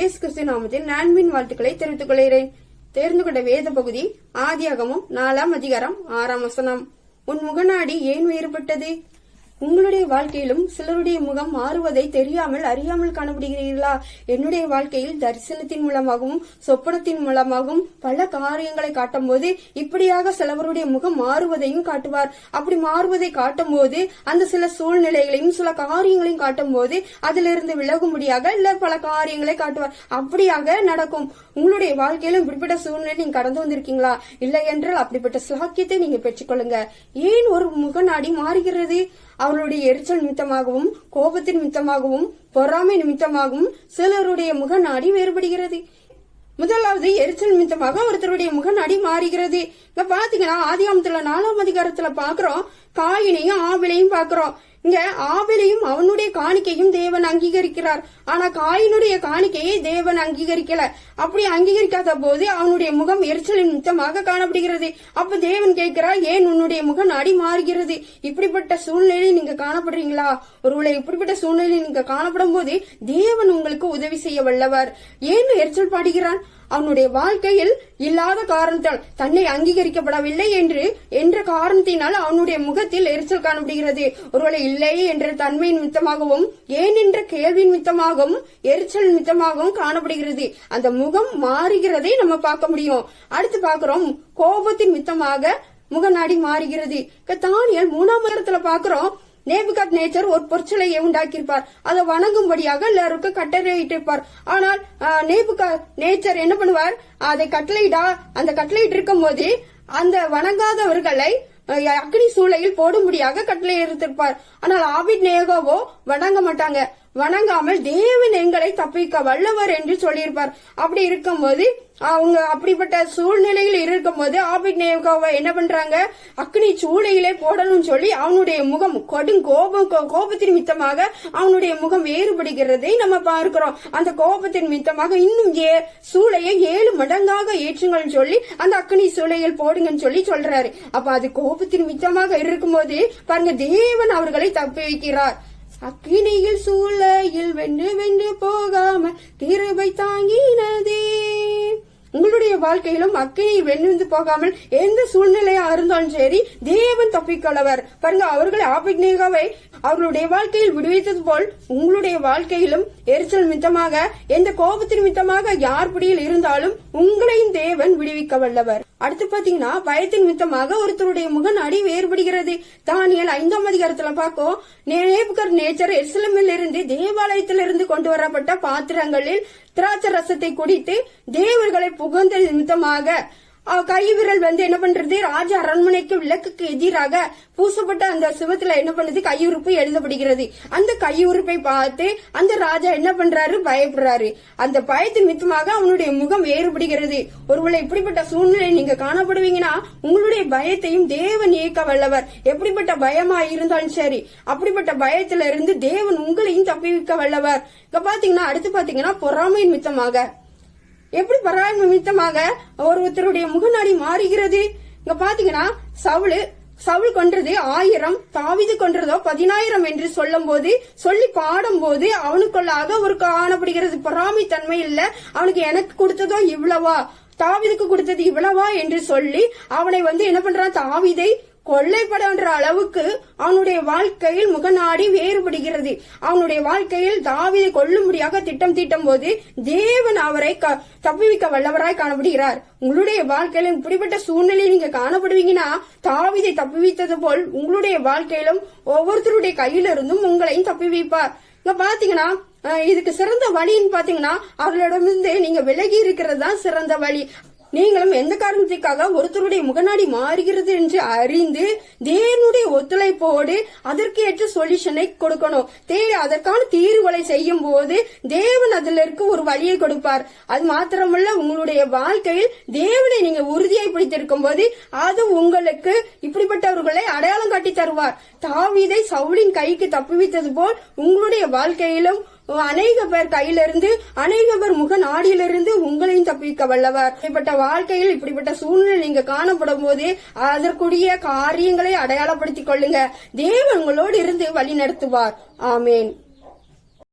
இயேசு கிறிஸ்து நாமத்தில் நான்வின் வாழ்த்துக்களை தெரிவித்துக் கொள்கிறேன். தேர்ந்து கொண்ட வேத பகுதி ஆதியாகமும் நாலாம் அதிகாரம் ஆறாம் வசனம். உன் முகநாடி ஏன் வேறுபட்டது உங்களுடைய வாழ்க்கையிலும் சிலருடைய முகம் மாறுவதை தெரியாமல் அறியாமல் காணப்படுகிறீர்களா? என்னுடைய வாழ்க்கையில் தரிசனத்தின் மூலமாகவும் சொப்பனத்தின் மூலமாகவும் பல காரியங்களை காட்டும் போது இப்படியாக சிலவருடைய முகம் மாறுவதையும் காட்டுவார். அப்படி மாறுவதை காட்டும் போது அந்த சில சூழ்நிலைகளையும் சில காரியங்களையும் காட்டும் போது அதிலிருந்து விலகும்படியாக இல்ல பல காரியங்களை காட்டுவார். அப்படியாக நடக்கும். உங்களுடைய வாழ்க்கையிலும் இப்படிப்பட்ட சூழ்நிலை நீங்க கடந்து வந்திருக்கீங்களா? இல்லை என்றால் அப்படிப்பட்ட சாக்கியத்தை நீங்க பெற்றுக்கொள்ளுங்க. ஏன் ஒரு முகநாடி மாறுகிறது? அவர்களுடைய எரிச்சல் நிமித்தமாகவும் கோபத்தின் நிமித்தமாகவும் பொறாமை நிமித்தமாகவும் சிலருடைய முகநாடி வேறுபடுகிறது. முதலாவது எரிச்சல் நிமித்தமாக ஒருத்தருடைய முகநடி மாறுகிறது. இப்ப பாத்தீங்கன்னா ஆதிகாமத்துல நாலாம் அதிகாரத்துல பாக்குறோம். காயினையும் ஆவிலையும் பாக்குறோம். இங்க ஆவிலையும் அவனுடைய காணிக்கையும் தேவன் அங்கீகரிக்கிறார். ஆனா காயினுடைய காணிக்கையை தேவன் அங்கீகரிக்கல. அப்படி அங்கீகரிக்காத போது அவனுடைய முகம் எரிச்சலின் நிமித்தமாக காணப்படுகிறது. அப்ப தேவன் கேட்கிறார் ஏன் உன்னுடைய முகம் அடி மாறுகிறது? இப்படிப்பட்ட சூழ்நிலையில் நீங்க காணப்படுறீங்களா? ஒருவேளை இப்படிப்பட்ட சூழ்நிலையில் நீங்க காணப்படும் போது தேவன் உங்களுக்கு உதவி செய்ய வல்லவர். ஏன் எரிச்சல் பாடுகிறான் அவனுடைய வாழ்க்கையில் இல்லாத காரணத்தால் தன்னை அங்கீகரிக்கப்படவில்லை என்று என்ற காரணத்தினால் அவனுடைய முகத்தில் எரிச்சல் காணப்படுகிறது. ஒருவேளை இல்லை என்ற தன்மையின் மித்தமாகவும் ஏன் என்ற கேள்வியின் மித்தமாகவும் எரிச்சல் மித்தமாகவும் காணப்படுகிறது. அந்த முகம் மாறுகிறதை நம்ம பார்க்க முடியும். அடுத்து பாக்குறோம் கோபத்தின் மித்தமாக முகநாடி மாறுகிறது. தானியல் மூணாம் இடத்துல பாக்குறோம் நேபுகாத் நேச்சர் ஒரு பொற்சிலையை உண்டாக்கியிருப்பார். அதை வணங்கும்படியாக எல்லாருக்கும் கட்டளையிட்டிருப்பார் ஆனால் நேபுகா நேச்சர் என்ன பண்ணுவார்? அதை கட்டளையிடா அந்த கட்டளையிட்டு இருக்கும் போது அந்த வணங்காதவர்களை அக்னி சூளையில் போடும்படியாக கட்டளை இருந்திருப்பார் ஆனால் ஆபிட் நேகோவோ வணங்க மாட்டாங்க. வணங்காமல் தேவன் எங்களை தப்பிக்க வல்லவர் என்று சொல்லியிருப்பார். அப்படி இருக்கும்போது அவங்க அப்படிப்பட்ட சூழ்நிலையில் இருக்கும்போது ஆபிட் நேவ்காவை என்ன பண்றாங்க? அக்னி சூளையிலே போடணும்னு சொல்லி அவனுடைய முகம் கடும் கோபம் கோபத்தின் மித்தமாக அவனுடைய முகம் வேறுபடுகிறதை நம்ம பார்க்கிறோம். அந்த கோபத்தின் மித்தமாக இன்னும் ஏ சூளையை ஏழு மடங்காக ஏற்றுங்கள் சொல்லி அந்த அக்னி சூளையில் போடுங்கன்னு சொல்லி சொல்றாரு. அப்ப அது கோபத்தின் மித்தமாக இருக்கும்போது பாருங்க தேவன் அவர்களை தப்பி வைக்கிறார் அக்கினியில் சூளையில் வென்று வென்று போகாம கிருபை தாங்கி வாழ்க்கையிலும் அக்கினி வென்று போகாமல் எந்த சூழ்நிலையா இருந்தாலும் சரி தேவன் தப்பிக்கொள்ளவர் பாருங்க அவர்கள் ஆபிக்னேகாவை அவர்களுடைய வாழ்க்கையில் விடுவித்தது போல் உங்களுடைய வாழ்க்கையிலும் எரிச்சல் மித்தமாக எந்த கோபத்தின் மித்தமாக யார் பிடியில் இருந்தாலும் உங்களையும் தேவன் விடுவிக்க வல்லவர். அடுத்து பாத்தீங்கன்னா பயத்தின் மித்தமாக ஒருத்தருடைய முகன் அடி வேறுபடுகிறது. தானியல் ஐந்தாம் அதிகாரத்துல பார்க்கும் நேபுகர் நேச்சர் எஸ்லமில் இருந்து தேவாலயத்திலிருந்து கொண்டு வரப்பட்ட பாத்திரங்களில் திராட்சை ரசத்தை குடித்து தேவர்களை புகழ்ந்த நிமித்தமாக கைவிரல் வந்து என்ன பண்றது? ராஜ அரண்மனைக்கு விளக்குக்கு எதிராக பூசப்பட்ட அந்த சிவத்துல என்ன பண்ணுது? கையுறுப்பு எழுதப்படுகிறது. அந்த கையுறுப்பை பார்த்து அந்த ராஜா என்ன பண்றாரு? பயப்படுறாரு. அந்த பயத்தின் மித்தமாக அவனுடைய முகம் வேறுபடுகிறது. ஒருவேளை இப்படிப்பட்ட சூழ்நிலை நீங்க காணப்படுவீங்கன்னா உங்களுடைய பயத்தையும் தேவன் இயக்க வல்லவர். எப்படிப்பட்ட பயமா இருந்தாலும் சரி அப்படிப்பட்ட பயத்துல இருந்து தேவன் உங்களையும் தப்பிவிக்க வல்லவர். இப்ப பாத்தீங்கன்னா அடுத்து பாத்தீங்கன்னா பொறாமையின் மித்தமாக எப்படி பராய் நிமித்தமாக ஒருத்தருடைய முகநாடி மாறுகிறது? இங்க பாத்தீங்கன்னா சவுளு சவுள் கொன்றது ஆயிரம் தாவிது கொன்றதோ பதினாயிரம் என்று சொல்லும் போது சொல்லி பாடும் போது அவனுக்குள்ளாக ஒரு காணப்படுகிறது. பொறாமை தன்மை இல்ல. அவனுக்கு எனக்கு கொடுத்ததோ இவ்வளவா? தாவிதுக்கு கொடுத்தது இவ்வளவா என்று சொல்லி அவனை வந்து என்ன பண்றான்? தாவிதை கொள்ளைப்படுகின்ற அளவுக்கு அவனுடைய வாழ்க்கையில் முகநாடி வேறுபடுகிறது. அவனுடைய வாழ்க்கையில் தாவிதை கொள்ளும்படியாக திட்டம் தீட்டும் போது தேவன் அவரை தப்புவிக்க வல்லவராய் காணப்படுகிறார். உங்களுடைய வாழ்க்கையிலும் இப்படிப்பட்ட சூழ்நிலையில் நீங்க காணப்படுவீங்கன்னா தாவிதை தப்புவித்தது போல் உங்களுடைய வாழ்க்கையிலும் ஒவ்வொருத்தருடைய கையிலிருந்தும் உங்களையும் தப்புவிப்பார். இங்க பாத்தீங்கன்னா இதுக்கு சிறந்த வழின்னு பாத்தீங்கன்னா அவர்களிடமிருந்து நீங்க விலகி இருக்கிறது தான் சிறந்த வழி. நீங்களும் எந்த காரணத்திற்காக ஒருத்தருடைய முகநாடி மாறுகிறது என்று அறிந்து தேவனுடைய ஒத்துழைப்போடு அதற்கு ஏற்ற சொல்யூஷனை கொடுக்கணும். தே அதற்கான தீர்வுகளை செய்யும் போது தேவன் அதுல இருக்க ஒரு வழியை கொடுப்பார். அது மாத்திரமல்ல உங்களுடைய வாழ்க்கையில் தேவனை நீங்க உறுதியை பிடித்திருக்கும் போது அது உங்களுக்கு இப்படிப்பட்டவர்களை அடையாளம் காட்டி தருவார். தாவிதை சவுளின் கைக்கு தப்புவித்தது போல் உங்களுடைய வாழ்க்கையிலும் அநேக பேர் கையிலிருந்து அநேக பேர் முக நாடியிலிருந்து உங்களையும் தப்பிக்க வல்லவர். இப்படிப்பட்ட வாழ்க்கையில் இப்படிப்பட்ட சூழ்நிலை நீங்க காணப்படும் போது அதற்குரிய காரியங்களை அடையாளப்படுத்திக் கொள்ளுங்க. தேவன் உங்களோடு இருந்து வழி நடத்துவார். ஆமேன்.